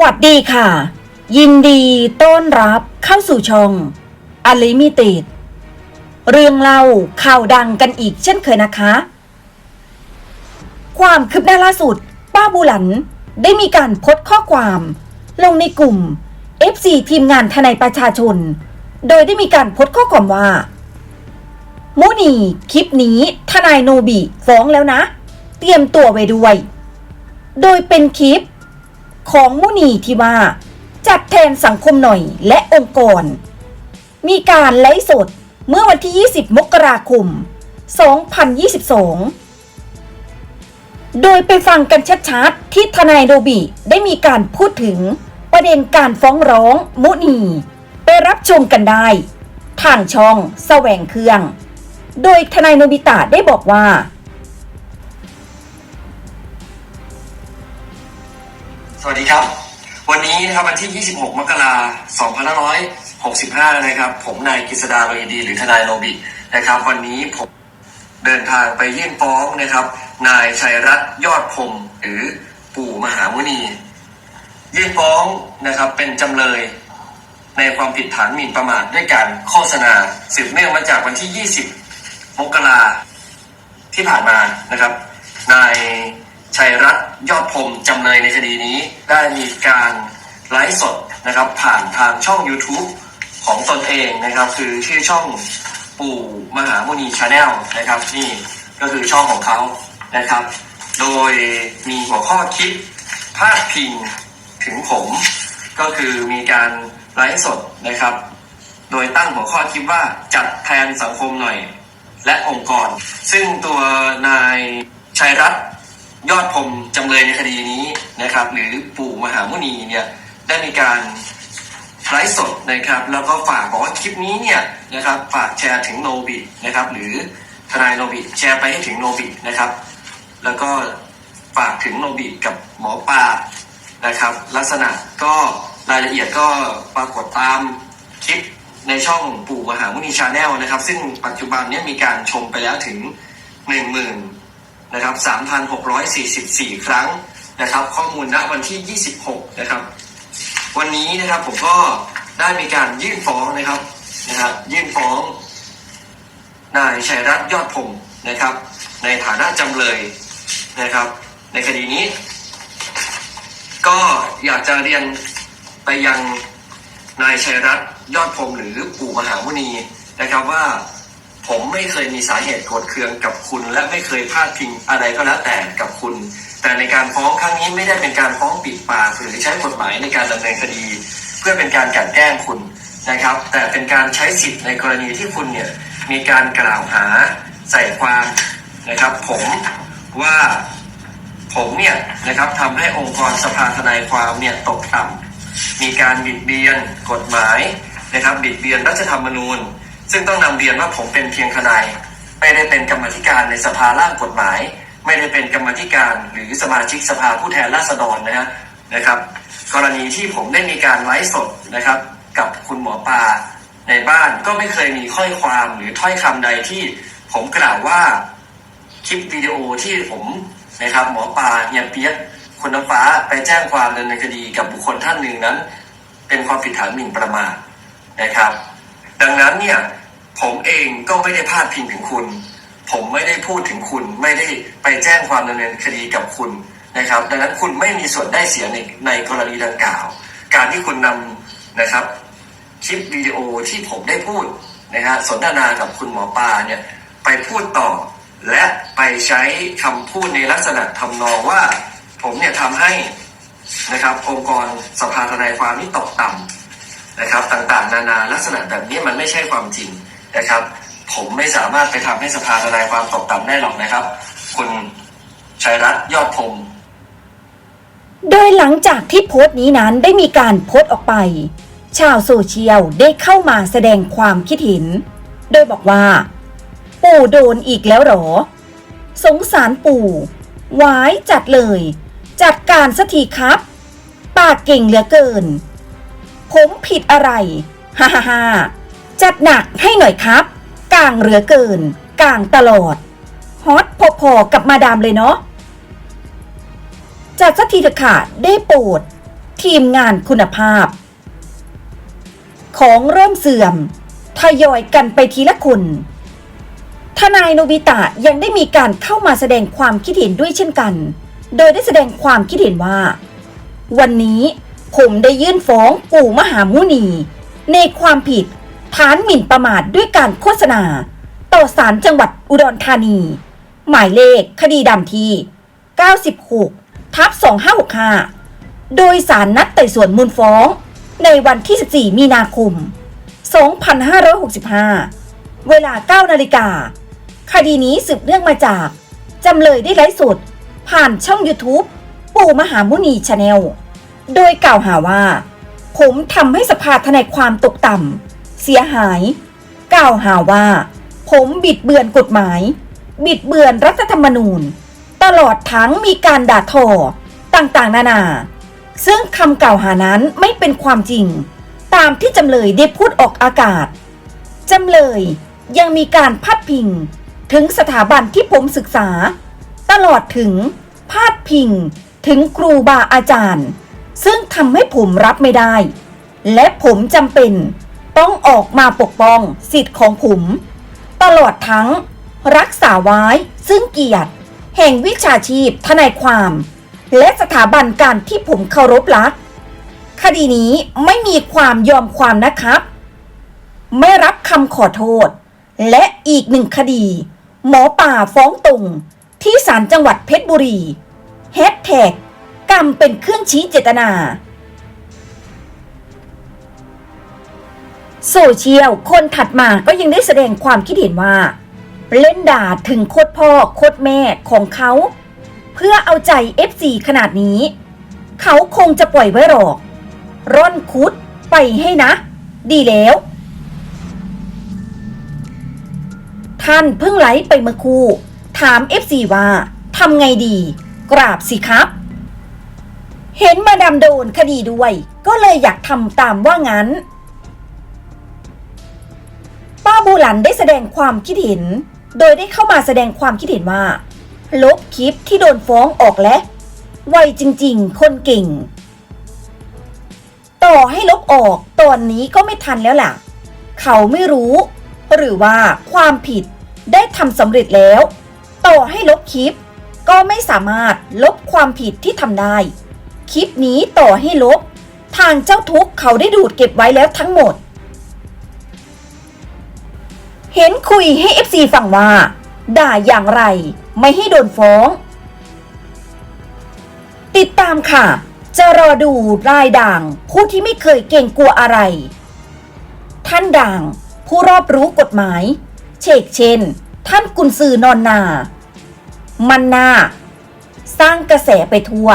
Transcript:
สวัสดีค่ะ ยินดีต้อนรับเข้าสู่ช่องอลิมิเต็ดเรื่องเล่าข่าวดังกันอีกเช่นเคยนะคะ ความคืบหน้าล่าสุด ป้าบูหลันได้มีการโพสต์ข้อความ ลงในกลุ่ม FC ทีมงานทนายประชาชน โดยได้มีการโพสต์ข้อความว่ามูนีคลิปนี้ทนายโนบิฟ้องแล้วนะ เตรียมตัวไว้ด้วย โดยเป็นคลิป ของมุนีที่ว่า จัดแทนสังคมหน่อยและองค์กร มีการไลฟ์สดเมื่อวันที่ 20 มกราคม 2022 โดยไปฟังกันชัดๆที่ทนายโดบิได้มีการพูดถึงประเด็นการฟ้องร้องมุนี ไปรับชมกันได้ ทางช่องแสวงเครื่อง โดยทนายโนบิตะได้บอกว่า วัสดีครับ วันนี้นะครับวันที่ 26 มกราคม 2565 นะครับ ผมนายกฤษดาโลหิตดี หรือทนายโนบินะครับ วันนี้ผมเดินทางไปยื่นฟ้องนะครับ นายชัยรัตน์ยอดพรมหรือปู่มหามุนี ยื่นฟ้องนะครับเป็นจำเลย ในความผิดฐานหมิ่นประมาทด้วยการโฆษณาสืบเนื่องมาจากวันที่ 20 มกราที่ผ่านมานะครับ นาย ชัยรัตน์ยอดพรมจำเลยในคดีนี้ ได้มีการไลฟ์สดนะครับผ่านทางช่อง YouTube ของตนเองนะครับ คือชื่อช่องปู่มหามุนีชาแนลนะครับนี่ก็คือช่องของเขานะครับ โดยมีหัวข้อคิดพาดพิงถึงผม ก็คือมีการไลฟ์สดนะครับ โดยตั้งหัวข้อคิดว่าจัดแทนสังคมหน่อย และองค์กร ซึ่งตัวนายชัยรัตน์ ยอดพรมจำเลยในคดีนี้นะครับ หรือปู่มหามุนีเนี่ยได้มีการไลฟ์สดนะครับ แล้วก็ฝากบอกว่าคลิปนี้เนี่ยนะครับฝากแชร์ถึงโนบินะครับ หรือทนายโนบิแชร์ไปให้ถึงโนบินะครับ แล้วก็ฝากถึงโนบิกับหมอปลานะครับ ลักษณะก็รายละเอียดก็ปรากฏตามคลิปในช่องปู่มหามุนีชาแนลนะครับ ซึ่งปัจจุบันนี้มีการชมไปแล้วถึงหนึ่งหมื่ นะครับสามพันหกร้อยสี่สิบสี่ครั้งนะครับ ข้อมูลณวันที่ยี่สิบหกนะครับ วันนี้นะครับผมก็ได้มีการยื่นฟ้องนะครับนะครับยื่นฟ้องนายชัยรัตน์ยอดพรหมนะครับ ในฐานะจำเลยนะครับ ในคดีนี้ ก็อยากจะเรียนไปยังนายชัยรัตน์ยอดพรหมหรือปู่มหามุนีนะครับว่า ผมไม่เคยมีสาเหตุโกรธเคืองกับคุณ และไม่เคยพาดพิงอะไรก็แล้วแต่กับคุณ แต่ในการฟ้องครั้งนี้ไม่ได้เป็นการฟ้องปิดปากหรือใช้กฎหมายในการดำเนินคดี เพื่อเป็นการกลันแกล้งคุณนะครับ แต่เป็นการใช้สิทธิ์ในกรณีที่คุณเนี่ยมีการกล่าวหาใส่ความนะครับ ผมว่าผมเนี่ยนะครับทำให้องค์กรสภาทนายความเนี่ยตกต่ำมีการบิดเบียนกฎหมายนะครับ บิดเบียนรัฐธรรมนูญ ซึ่งต้องนำเรียนว่าผมเป็นเพียงทนาย ไม่ได้เป็นกรรมธิการในสภาร่างกฎหมาย ไม่ได้เป็นกรรมธิการหรือสมาชิกสภาผู้แทนราษฎรนะฮะนะครับ กรณีที่ผมได้มีการไลฟ์สดนะครับ กับคุณหมอปลาในบ้านก็ไม่เคยมีข้อยความหรือถ้อยคำใดที่ผมกล่าวว่าคลิปวิดีโอที่ผมนะครับ หมอปลาเฮียเปียกคุณน้ำฟ้าไปแจ้งความดำเนินคดีกับบุคคลท่านหนึ่งนั้น เป็นความผิดฐานหมิ่นประมาทนะครับ ดังนั้นเนี่ย ผมเองก็ไม่ได้พาดพิงถึงคุณ ผมไม่ได้พูดถึงคุณ ไม่ได้ไปแจ้งความดำเนินคดีกับคุณนะครับ ดังนั้นคุณไม่มีส่วนได้เสียในในกรณีดังกล่าว การที่คุณนำนะครับคลิปวิดีโอที่ผมได้พูดนะฮะสนทนากับคุณหมอปลาเนี่ยไปพูดต่อ และไปใช้คำพูดในลักษณะทำนองว่า ผมเนี่ยทำให้นะครับองค์กรสภาทนายความนี่ตกต่ำนะครับ ต่างๆ นานาลักษณะแบบนี้มันไม่ใช่ความจริง นะครับ ผมไม่สามารถไปทำให้สภาทนายความตกต่ำได้หรอกนะครับ คุณชัยรัตน์ยอดพรมโดยหลังจากที่โพสต์นี้นั้นได้มีการโพสต์ออกไป ชาวโซเชียลได้เข้ามาแสดงความคิดเห็น โดยบอกว่า ปู่โดนอีกแล้วหรอ สงสารปู่วายจัดเลย จัดการสักทีครับ ปากเก่งเหลือเกิน ผมผิดอะไร ฮ่าฮ่าฮ่า จัดหนักให้หน่อยครับ กลางเหลือเกิน กลางตลอด ฮอตพอๆกับมาดามเลยเนาะ จัดสักทีเถอะค่ะได้โปรด ทีมงานคุณภาพ ของเริ่มเสื่อม ทยอยกันไปทีละคนทนายโนบิตะยังได้มีการเข้ามาแสดงความคิดเห็นด้วยเช่นกัน โดยได้แสดงความคิดเห็นว่า วันนี้ผมได้ยื่นฟ้องปู่มหามุนี ในความผิด ฐานหมิ่นประมาทด้วยการโฆษณา ต่อศาลจังหวัดอุดรธานี หมายเลขคดีดำที่ 96 ทับ 2565 โดยสารนัดไต่สวนมูลฟ้อง ในวันที่ 14 มีนาคม 2565 เวลา 9 นาฬิกา คดีนี้สืบเนื่องมาจาก จำเลยได้ไลฟ์สด ผ่านช่อง YouTube ปู่มหามุนีชาแนล โดยกล่าวหาว่า ผมทำให้สภาทนายความตกต่ำ เสียหาย กล่าวหาว่า ผมบิดเบือนกฎหมาย บิดเบือนรัฐธรรมนูญ ตลอดทั้งมีการด่าทอ ต่างๆ นานา ซึ่งคำกล่าวหานั้นไม่เป็นความจริง ตามที่จำเลยได้พูดออกอากาศ จำเลยยังมีการพาดพิง ถึงสถาบันที่ผมศึกษา ตลอดถึงพาดพิงถึงครูบาอาจารย์ ซึ่งทำให้ผมรับไม่ได้ และผมจำเป็น ต้องออกมาปกป้องสิทธิ์ของผมตลอดทั้ง รักษาไว้ซึ่งเกียรติ แห่งวิชาชีพทนายความ และสถาบันการที่ผมเคารพรัก คดีนี้ไม่มีความยอมความนะครับ ไม่รับคำขอโทษ และอีกหนึ่งคดี หมอป่าฟ้องตรงที่ศาลจังหวัดเพชรบุรีแฮชแท็กกรรมเป็นเครื่องชี้เจตนา โซเชียลคนถัดมาก็ยังได้แสดงความคิดเห็นว่า เล่นด่าถึงโคตรพ่อโคตรแม่ของเขา เพื่อเอาใจ FC ขนาดนี้ เขาคงจะปล่อยไว้หรอก ร่อนคุดไปให้นะ ดีแล้ว ท่านเพิ่งไลฟ์ไปเมื่อคู่ ถาม FC ว่าทำไงดี กราบสิครับ เห็นมาดามโดนคดีด้วย ก็เลยอยากทำตามว่างั้น ป้าบูหลันได้แสดงความคิดเห็น โดยได้เข้ามาแสดงความคิดเห็นว่า ลบคลิปที่โดนฟ้องออกแล้วไวจริง ๆ คนเก่ง ต่อให้ลบออกตอนนี้ก็ไม่ทันแล้วล่ะ เขาไม่รู้ หรือว่าความผิดได้ทำสำเร็จแล้ว ต่อให้ลบคลิป ก็ไม่สามารถลบความผิดที่ทำได้ คลิปนี้ต่อให้ลบ ทางเจ้าทุกเขาได้ดูดเก็บไว้แล้วทั้งหมด เห็นคุยให้ FC ฟังว่า ด่าอย่างไรไม่ให้โดนฟ้อง ติดตามค่ะ จะรอดูรายด่าง ผู้ที่ไม่เคยเก่งกลัวอะไร ท่านด่าง ผู้รอบรู้กฎหมาย เชกเช่นท่านกุนซือนอนนา มันนา สร้างกระแสไปทั่ว